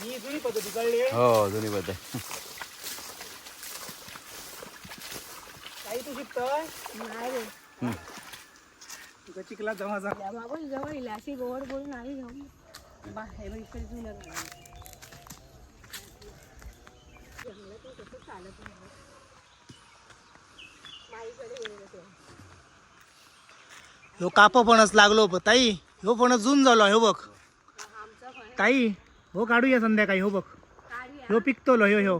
ही जुनी पद्धती कळली? हो जुनी पद्धत. काही तू शिकतोय? नाही रे. जमा जा. या बाबा जवळ येईल अशी गोड बोलून बा हे बघ इकडे जुनं घर आहे. जंगलात हे कसं चालत नाही. माईकडे गेलेलं ते. ह्यो काप फणस लागलो ब ताई. ह्यो फणस जून झालो ह्यो बघ. हा, आमचा पण ताई हो काढूया संध्याकाळी हो बघ. काढूया. ह्यो पिकतलो ह्यो ह्यो.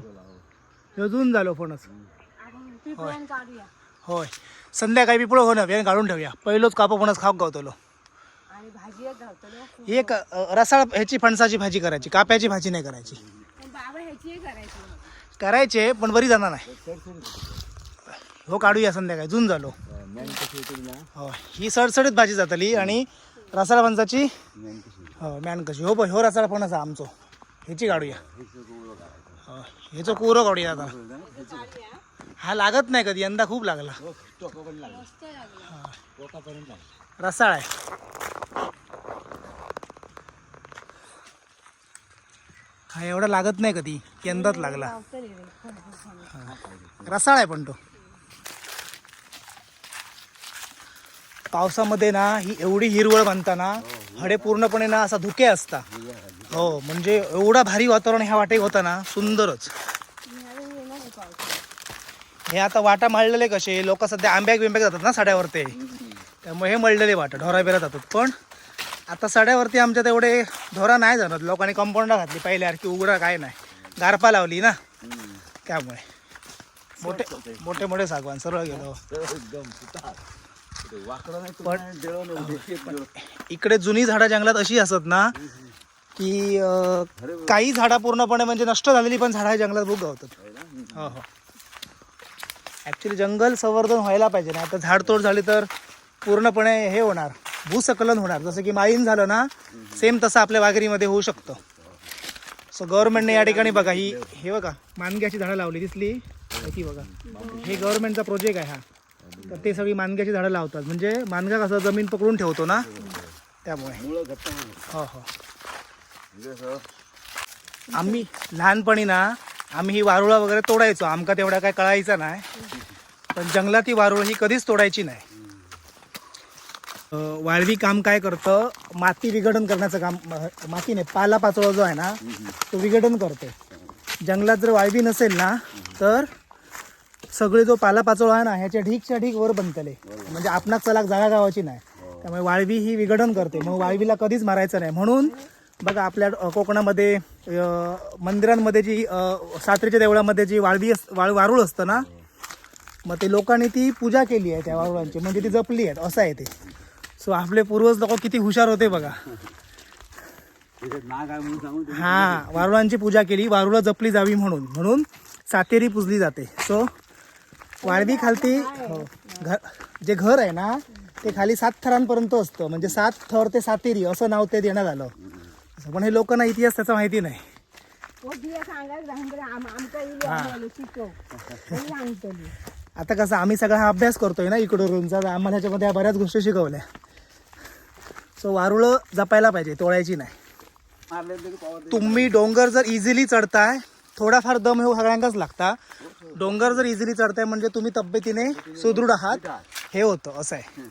ह्यो जून झालो फणस काढूया. होय. संध्याकाळी पिपळ हो ना वेळ काढून ठेवूया. पहिलोच काप फणस खाऊ गावतलो. एक रसाळ ह्याची फणसाची भाजी करायची काप्याची भाजी नाही करायची. करायची. करायचे पण बरी जाणार नाही. हो काढूया संध्याकाळी जून झालो. हो ही सडसडीत भाजी जातली आणि रसाळ फणसाची हो मॅन कशी. हो ब- ह्यो रसाळ फणस आहे आमचो. ह्याची काढूया हो ह्याचं कोरं काढूया आता. हा लागत नाही कधी. यंदा खूप लागला. लागला. रसाळ आहे. हा एवढा लागत नाही कधी. यंदाच लागला. रसाळ आहे पण तो. पावसामध्ये ना ही एवढी हिरवळ बांधता ना हडे पूर्णपणे ना असा धुके असता. हो म्हणजे एवढा भारी वातावरण ह्या वाटे होता ना सुंदरच. हे आता वाटा मळलेले कसे लोक सध्या आंब्याक बिंब्याक जातात ना साड्यावरती. त्यामुळे हे मळलेले वाटा ढोरा बिरा जातात. पण आता साड्यावरती आमच्यात एवढे ढोरा नाही जाणार. लोकांनी कंपाऊंडा घातली पहिल्यासारखी उघडा काय नाही. गारपा लावली ना. त्यामुळे. मोठे मोठे मोठे सागवान सरळ गेलो. पण इकडे जुनी झाडं जंगलात अशी असत ना की अं, काही झाडं पूर्णपणे म्हणजे नष्ट झालेली पण झाडं जंगलात बुक गावतात हो हो. ॲक्च्युली जंगल संवर्धन व्हायला पाहिजे ना. आता झाडतोड झाली तर पूर्णपणे हे होणार भूसकलन होणार. जसं की माईन झालं ना सेम तसं आपल्या वाघेरीमध्ये होऊ शकतं. सो गव्हर्नमेंटने या ठिकाणी बघा ही हे बघा मानग्याची झाडं लावली दिसली. ती बघा. हे गव्हर्नमेंटचा प्रोजेक्ट आहे हा. तर ते सगळी मानग्याची झाडं लावतात. म्हणजे मानगा कसं जमीन पकडून ठेवतो ना त्यामुळे. हो हो. आम्ही लहानपणी ना आम्ही ही वारुळा वगैरे तोडायचो. आमका तेवढा काय कळायचं नाही. पण जंगलात ही वारुळ ही कधीच तोडायची नाही. वाळवी काम काय करतं? माती विघटन करण्याचं काम माती नाही पाला पाचोळा जो आहे ना तो विघटन करते. जंगलात जर वाळवी नसेल ना तर सगळे जो पालापाचोळा आहे ना ह्याच्या ढीकच्या ढीक वर बनतले. म्हणजे आपणाक चलाक जागा गावाची नाही. त्यामुळे वाळवी ही विघटन करते. मग वाळवीला कधीच मारायचं नाही. म्हणून बघा आपल्या कोकणामध्ये मंदिरांमध्ये जी सात्रीच्या देवळामध्ये जी वाळवी अस वाळ वारूळ असतं ना मग ते लोकांनी ती पूजा केली आहे त्या वारुळांची. म्हणजे ती जपली आहेत. असं आहे ते. सो आपले पूर्वज लोक किती हुशार होते बघा. हा वारुळांची पूजा केली. वारुळं जपली जावी म्हणून. म्हणून सातेरी पुजली जाते. सो वाळवी खालती हो, घर जे घर आहे ना ते खाली सात थरांपर्यंत असतं. म्हणजे सात थर ते सातेरी असं नाव ते देण्यात आलं. असं पण हे लोकांना इतिहास त्याचा माहिती नाही. दिया सांगायला सांगतो आम आमका येईल आम्हाला शिकव. तरी सांगतली आता कसं आम्ही सगळा हा अभ्यास करतोय ना इकडूनचा आम्हाला ह्याच्यामध्ये ह्या बऱ्याच गोष्टी शिकवल्या. सो वारुळं जपायला पाहिजे तोडायची नाही. तुम्ही डोंगर जर इझिली चढताय थोडाफार दम हे सगळ्यांकाच लागता. डोंगर जर इझिली चढताय म्हणजे तुम्ही तब्येतीने सुदृढ आहात. हे होतं असं आहे.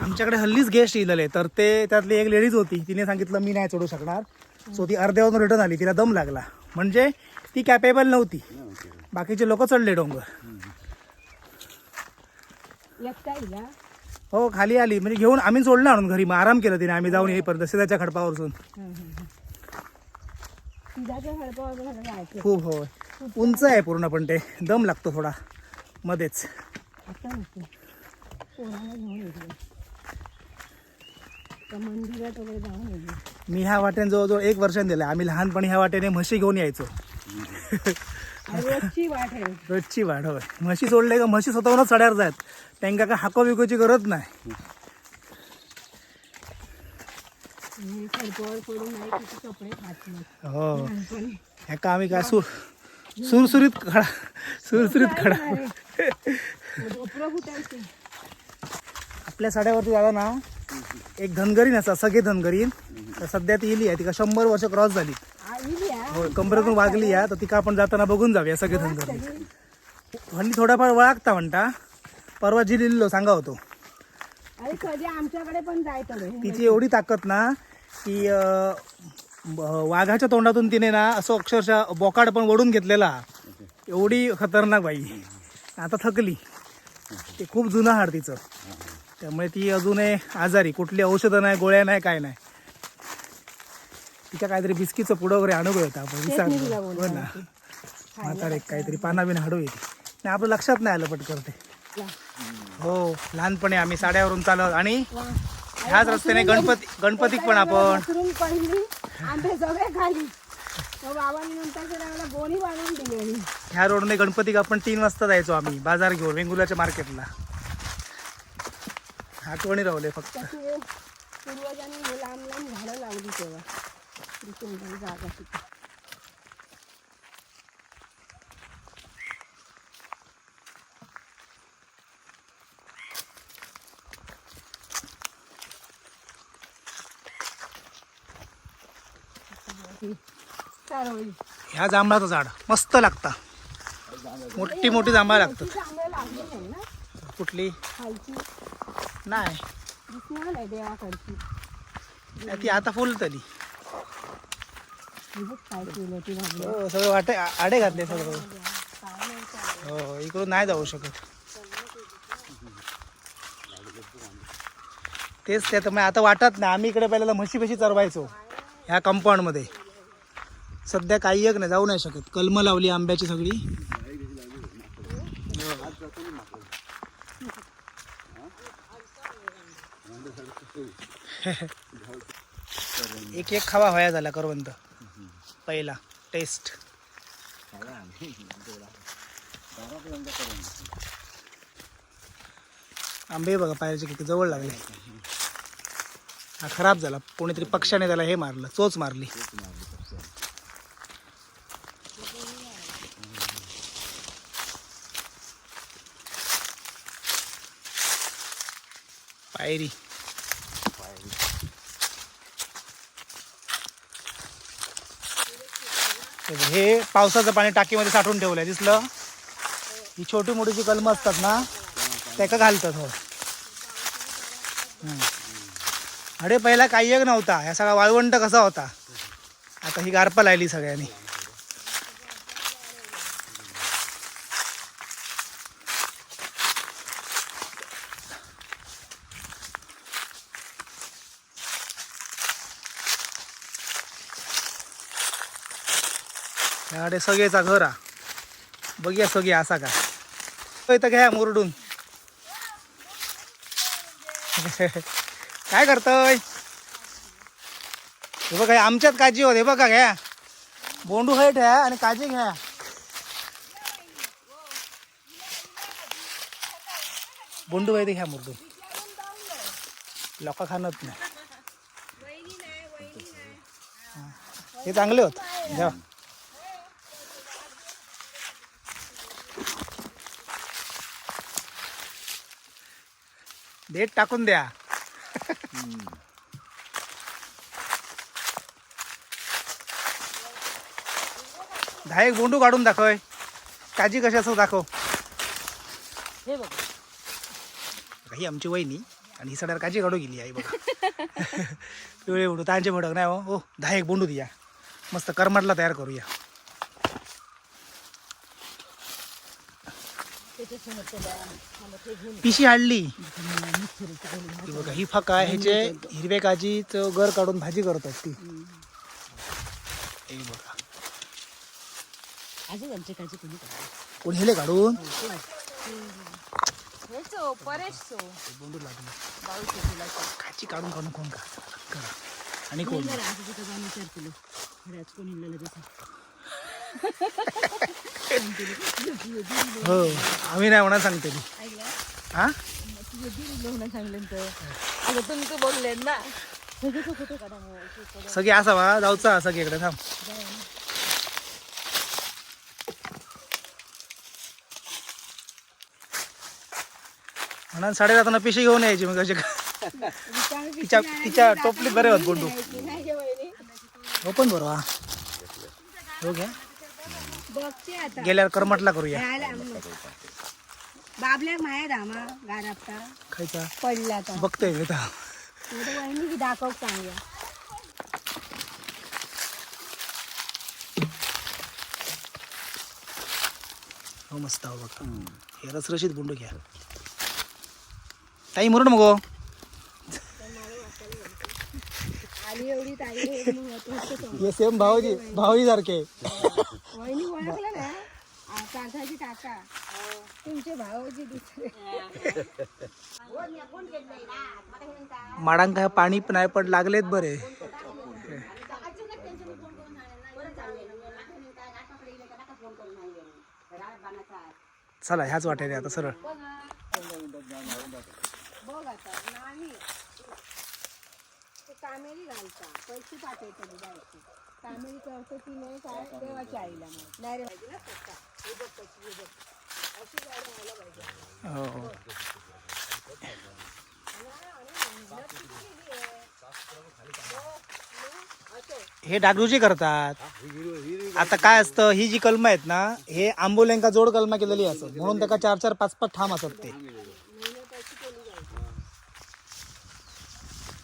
आमच्याकडे हल्लीच गेस्ट इलेले तर ते त्यातली एक लेडीज होती. तिने सांगितलं मी नाही चढू शकणार. सो ती अर्ध्यावरून रिटर्न आली. तिला दम लागला. म्हणजे ती कॅपेबल नव्हती. बाकीचे लोक चढले डोंगर. हा? खाली आली. म्हणजे घेऊन आम्ही सोडलं आणून घरी. मग आराम केला तिने. आम्ही जाऊन येईपर्यंत सिधाच्या झालं जायचं खूप हो. उंच आहे पूर्ण पण ते दम लागतो थोडा. मध्येच. मी ह्या वाट्याने जवळजवळ एक वर्षाने दिलं आम्ही लहानपणी ह्या वाट्याने म्हशी घेऊन यायचो. रोजची वाट आहे. रोजची होय. म्हशी सोडले का म्हशी स्वतःहूनच चढ्यावर जात त्यांना काय हाको बिकोची गरज नाही. हो. लहानपणी. ह्या का आम्ही काय सुर सुरसुरीत खडा. सुरसुरीत खडा. आपल्या साड्यावरती जाता ना एक धनगरीण असा सगळे धनगरीण तर सध्या ती इली आहे तिका शंभर वर्ष क्रॉस झाली. होय कंबरेतून वागली आहे तर तिका आपण जाताना बघून जाऊया सगळे धनगरीण हल्ली थोडाफार वळागता म्हणता परवा जी लिहिलो सांगा होतो. अरे कधी आमच्याकडे पण जायचं तिची एवढी ताकद ना की अं, ब- वाघाच्या तोंडातून तिने ना असं अक्षरशः बोकाड पण वडून घेतलेला. एवढी खतरनाक बाई. आता थकली. ते खूप जुनं हाड तिचं. त्यामुळे ती अजूनही आजारी. कुठली औषधं नाही गोळ्या नाही काय नाही. तिच्या काहीतरी बिस्कीचं पुढं वगैरे आणू होता आपण. बोलणार हो ना. होती. म्हातारे काहीतरी पाना बिना हाडू येते. नाही आपलं लक्षात नाही आलं पटकन ते. हो लहानपणी आम्ही साड्यावरून चालत आणि. ह्याच रस्त्याने गणपती गणपतीत पण आपण. ह्या रोडने गणपतीक आपण तीन वाजता जायचो आम्ही बाजार घेऊन वेंगुर्ल्याच्या मार्केटला. आठवणी रावले फक्त. पूर्वजांनी लांब लांब झाडं लावली तेव्हा. त्रिशूलधारी जागा तिथे. ह्या जांभळाचं झाड. मस्त लागता. मोठी मोठी जांभळं लागतात. ना? कुठली? नाही. ती आता फुल तरी हो सगळं वाटे आडे घातले सगळं. हो, हो इकडून नाही जाऊ शकत. तेच ते तर मग आता वाटत नाही. आम्ही इकडे पहिल्याला म्हशी कशी चरवायचो? ह्या कंपाऊंडमध्ये. सध्या काही एक नाही जाऊ नाही शकत. कलमं लावली आंब्याची सगळी. एक एक खावा व्हाया झाला करवंत पहिला टेस्ट. आंबे बघा पायरचे किती जवळ लागले. हा खराब झाला. कोणीतरी पक्षाने त्याला हे मारलं चोच मारली. पायरी. हे पावसाचं पाणी टाकीमध्ये साठवून ठेवलंय दिसलं? ही छोटी मोठी जी कलमं असतात ना त्याका घालतात हो? अरे पहिला काही एक नव्हता ह्या सगळा वाळवंट कसा होता? आता ही गारपा लायली सगळ्यांनी. त्याकडे सगळेचा घर हा. बघूया सगळे असा का. होय तर घ्या मुरडून. काय करतोय? हे बघा आमच्यात काजी होत बघा घ्या. बोंडू हे ठ्या आणि काजी घ्या. बोंडू आहे ते घ्या मुरडून. लोक खाणत नाही. हे चांगले होत. घ्या डेट टाकून द्या. दहा एक बोंडू काढून दाखवय काजी कशाचं दाखव. हे बघ. ही आमची वहिनी आणि ही सड्यावर काजी काढू गेली आई बघा. पिवळे बोंडू तांचे भडक नाही हो. हो दहा एक बोंडू द्या. मस्त करमटला तयार करूया. पिशी हाडली ही बघा ही फका ह्याचे हिरवे काजीचं गर काढून भाजी करतात ती. हे बघा. आमचे कोणी कोण हेले काढून? काची काढून काढून कोण का आणि कोण? कोणी हो आम्ही नाही म्हणा सांगते ती ऐकलं हा बोलले ना सगळं असा वा जाऊचा सगळीकडे थांब म्हणून साडे जाताना पिशी घेऊन यायची मग पिशवी तिच्या तिच्या टोपलीत बरे होत घेऊन बोंडू यायची, नाही गं वहिनी? हो पण बरोबर हा हो घ्या बघते आता. गेल्यावर करमटला करूया. मग. बाबल्याक माया धामा गारापता. खायचा. पडला आता बघतोय मी आता आता वहिनी की दाखव चांगल्या हो मस्त हो बघा. हे रसरशीत बोंडू घ्या. ताई मुरड मगो आली एवढी ताई हे मग महत्वाचं समज. हे सेम भाऊजी भाऊजी सारखे वहिनी ओळखलं ना? आ, काका. तुमचे भाऊजी दुसरे. माडांक काय पाणी नाही पड लागलेत बरे. चला ह्याच वाटेने आता सरळ. बघ. आता नाही. कामेरी घालता. पैसे पाठवतो मी जायचे कामेरी करतो की नाही काय देवाच्या आईला मग नाही रे पाहिजे ना पत्ता हे बघ कशी हे बघ. अशी गाडी व्हायला पाहिजे. हो हो. हे डागडूजी करतात. आता काय असतं ही जी कलम आहेत ना हे आंबोल्यांका जोड कलमा केलेली असत म्हणून त्याका चार चार पाच पाच ठाम असत ते.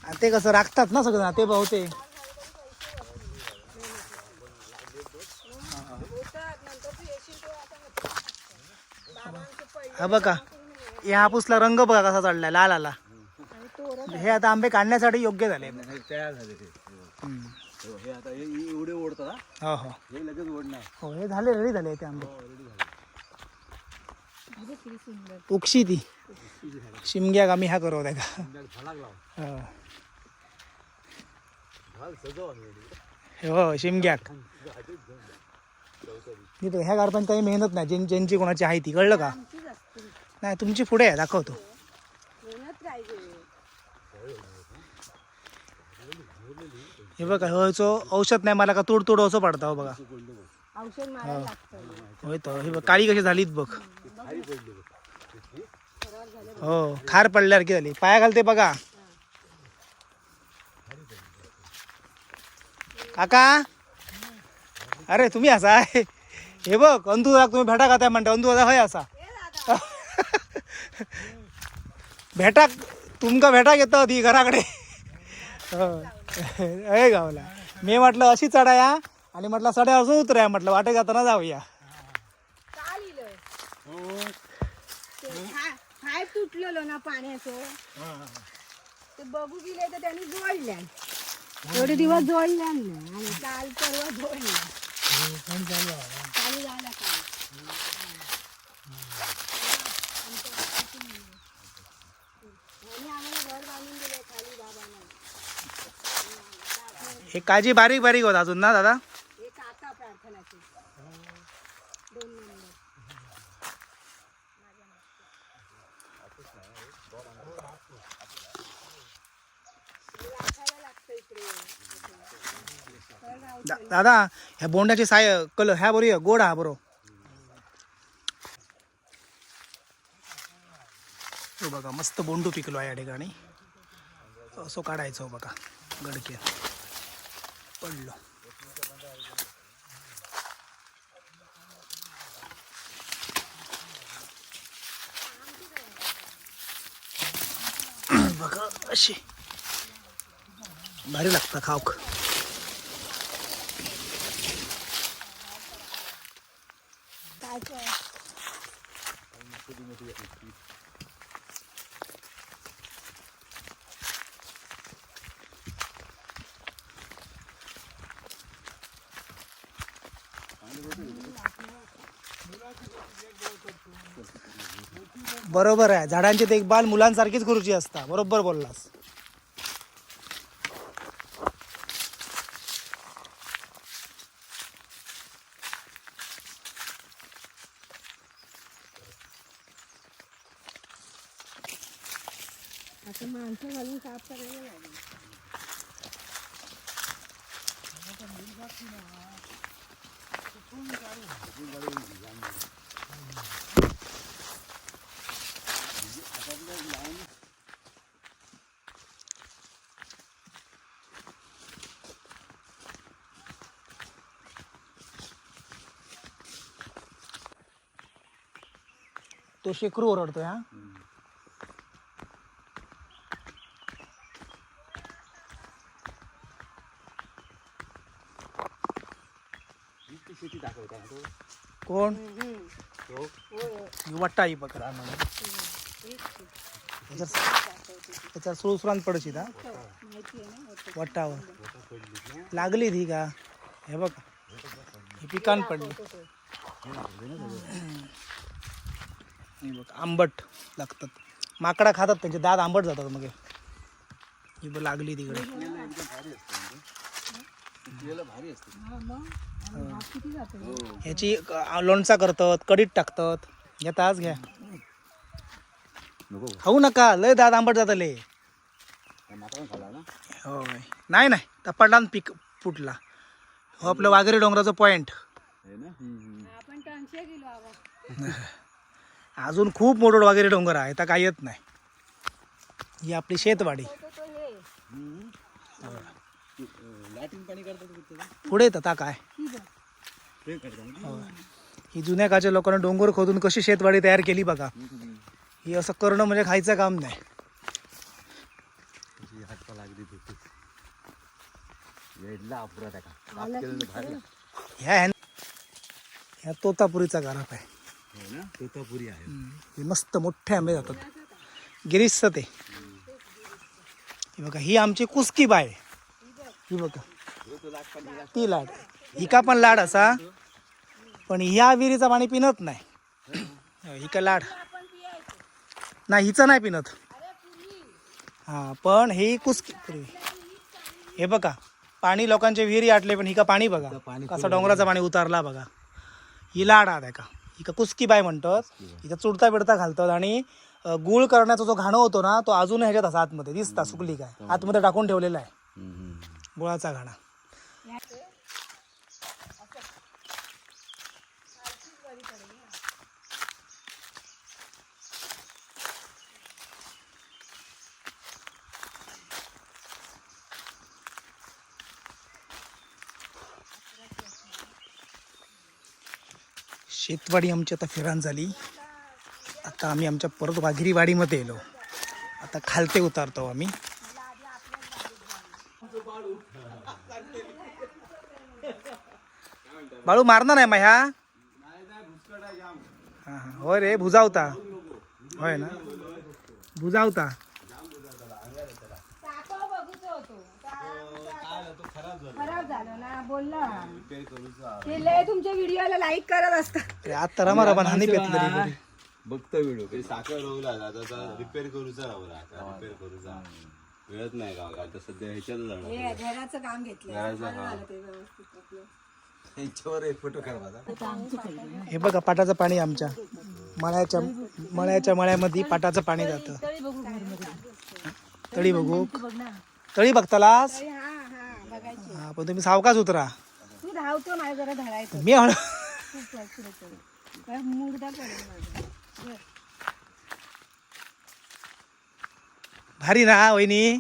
आणि ते कसं राखतात ना सगळं ते बहुते हा बघा या हापूसला रंग बघा कसा चढलाय लाल आला हे आता आंबे काढण्यासाठी योग्य झाले. हे तयार झाले ते. हम्म. हो, हे आता हे हे एवढे ओढतात हा? हो हो. हे लगेच ओढणार. हो हे झाले रेडी झाले ते आंबे. सुंदर उक्षी ती. शिमग्याक आम्ही ह्या करत आहे का? लाव. हो. हो शिमग्याक. ह्या गारपांची काही मेहनत नाही ज्यां- ज्यांची कोणाची आहे ती कळलं का? नाही तुमची पुढे आहे दाखवतो. हे बघा होयचो औषध नाही मला का तूड तूड असं पडतं हो बघा. लागतं. होय हे बघ काळी कशी झालीत बघ. हो खार पडल्यावर की झाली. पाया घालते बघा. काका? अरे तुम्ही असा आहे? हे बघ अंधू तुम्ही भेटा खाताय म्हणता? अंधू होय असा. भेटा तुमका भेटा घेतो ती घराकडे. हो. अय गावला. मी म्हटलं अशी चढाया आणि म्हटलं सड्या असं उतराया म्हटलं वाटे जाताना जाऊया. का तुटलेलो ना पाण्याचं. ते बघू गेले तर त्यांनी जोडल्या एवढे दिवस जोडल्या नाही आणि काल परवा जोडल्या चालू झाला काल हे काजी बारीक बारीक होत अजून ना दादा हे काका प्रार्थनाचे दोन नंबर लाखाला लागतं इकडे दा- दादा ह्या बोंडाची साय कलर ह्या बरोबर गोड हा बरो हो बघा मस्त बोंडू पिकलो आहे या ठिकाणी. असो काढायचो हो बघा गडके. पडलो. बघा अशी. भारी लागतं खाऊक. बरोबर आहे. झाडांची देखभाल मुलांसारखीच करूची असता. बरोबर बोललास आता माणसं घालून साफ करायला लागेल ते शेकरू ओरडतोय हा. ती शेती दाखवता तो कोण? तो वट्टा ही पकडा आम्हाला म्हणजे. त्याच्यात सुळसुरांत पडशी हा. वट्टावर. लागली ती का? हे बघ. ही पिकान पडली. हे बघ आंबट लागतात. माकडा खातात त्यांचे दात आंबट जातात मग हे. ही बघ लागली तिकडे. पिकलेलं भारी असते ह्याची लोणचा करतात कडीत टाकतात. घ्या तास घ्या. नको. खाऊ नका लय दात आंबट खाला ना? होय. नाही नाही तपडला न पीक फुटला. हो आपलं वाघेरी डोंगराचं पॉइंट अजून खूप मोठं वगैरे डोंगर आहे तर काही येत नाही. ही आपली शेतवाडी. पुढे येत आता काय? ही होय. ही जुन्या काळच्या लोकांना डोंगर खोदून कशी शेतवाडी तयार केली बघा. ही असं करणं म्हणजे खायचं काम नाही. ह्या ह्या ह्या तोतापुरीचा गाराप आहे. तोतापुरी आहे. हे मस्त मोठे आंबे जातात. गिरीशचं ते. ही बघा ही आमची कुस्की बाय. ही बघा. ती लाड ही का पण लाड असा. पण ह्या विहिरीचं पाणी पिनत नाही. ही का लाड. नाही हिचं नाही पिनत हा पण ही कुस्की पूर्वी हे बघा पाणी लोकांचे विहिरी आटले पण ही का पाणी बघा. कसं डोंगराचं पाणी उतारला बघा. ही लाड आहे का? का कुस्की बाय म्हणतात इथं चुडता बिडता घालतात आणि गुळ करण्याचा जो घाणं होतो ना तो अजून ह्याच्यात असा आतमध्ये. दिसता सुकली काय? आतमध्ये टाकून ठेवलेला आहे. गुळाचा घाणा. शेतवाडी आमची आता फिरान झाली. आता आम्ही आमच्या परत वाघिरीवाडीमध्ये येलो आता खालते उतारतो आम्ही. बाळू मारणार नाही ह्या हां हां. होय रे भुजावता. होय ना? भुजावता टाकाव बघूच होतो खराब झालं ना बोलला ते लय तुमच्या व्हिडिओला लाईक करत असतात. आता रमा हानी पेतलं बघतो व्हिडिओ ते साखर रोवला आता रिपेअर करूचा राहला आता रिपेअर करूचा नाही का आता सध्या ह्याच्यात जाणार हे घराचं काम घेतलं घराचं बरं काम. झालं ते व्यवस्थित आपलं. त्यांच्यावर एक फोटो हे बघा पाटाचं पाणी आमच्या. मळ्याच्या मळ्याच्या मळ्यामध्ये पाटाचं पाणी जातं. तळी बघू तळी बघतालास? हा हा बघायची. हा पण तुम्ही सावकाश उतरा. तू धावतो जरा धरायचं. मी हळू खूप आहे, पुढे पुढे. काय मुडदा पडेल माझा. बरं. भारी ना वहिनी?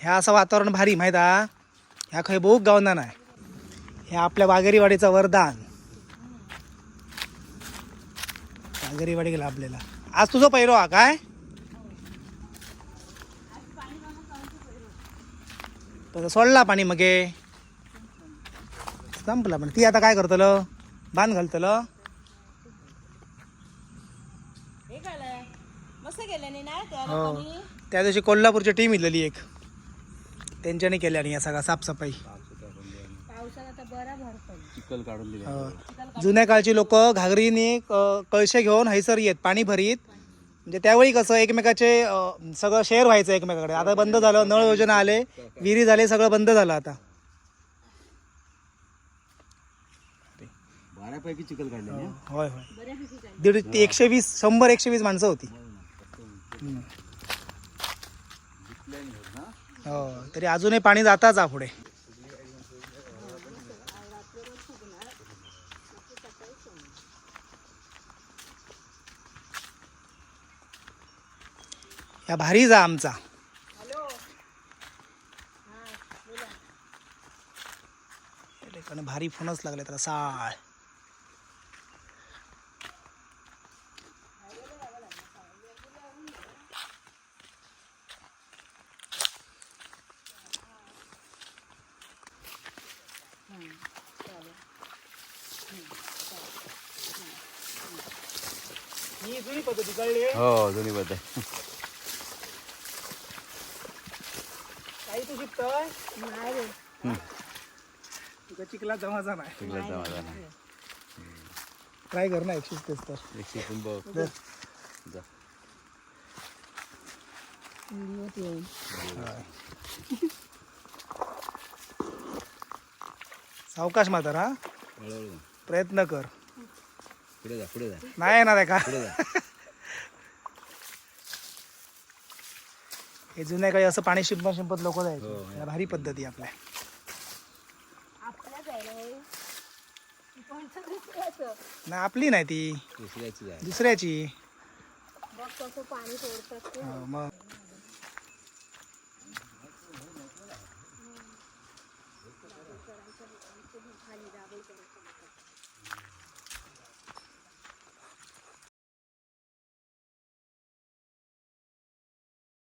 ह्या असं वातावरण भारी माहीत हा? ह्या खंय बहुत गावना नाही? हे आपल्या वाघेरीवाडीचं वरदान. वाघेरीवाडी गेला आपल्याला. आज तुझं पहिरो हा काय? तर सोडला पाणी मगे. संपला पण ती आता काय करतलं? बांध घालतलं? हो त्या दिवशी कोल्हापूरची टीम इथलेली एक. त्यांच्याने केल्या आणि या सगळा साफसफाई. पावसात आता बरा भरतो चिकल काढून दिले. अं, जुन्या काळची लोक घागरीने क- कळशे घेऊन हैसर येत पाणी भरीत. म्हणजे त्यावेळी कसं एकमेकाचे सगळं शेअर व्हायचं एकमेकाकडे. आता बंद झालं नळ योजना आले विहिरी झाले सगळं बंद झालं आता. बऱ्यापैकी चिखल काढले हो, होय होय. दीड ते एकशे वीस शंभर एकशे वीस माणसं होती. हम्म. हो तरी अजूनही पाणी जाताच हा पुढे. या भारी जा आमचा. या ठिकाणी भारी फोनच लागले तर साळ. ही जुनी पद्धती कळली हो दोन्ही बद्दल काही तू शिकतोय? नाही रे. तुझा चिकला जमाचा नाही चिखलाचा माझा नाही ट्राय कर ना एकशे तेच तर. बघ. दे. जा. व्हिडिओत येईल सावकाश म्हातारा हा? हळूहळू. प्रयत्न कर. पुढे जा पुढे जा. नाही येणार आहे का? पुढे जा. हे जुन्या काही असं पाणी शिंपत शिंपत लोक हो, जायचे या भारी पद्धती आपल्या. आपल्याच आहे ना हे. कोणतं दुसऱ्याचं? ना आपली नाही ती. दुसऱ्याची जा दुसऱ्याची. बघ कसं पाणी सोडतात ते. हो, मग.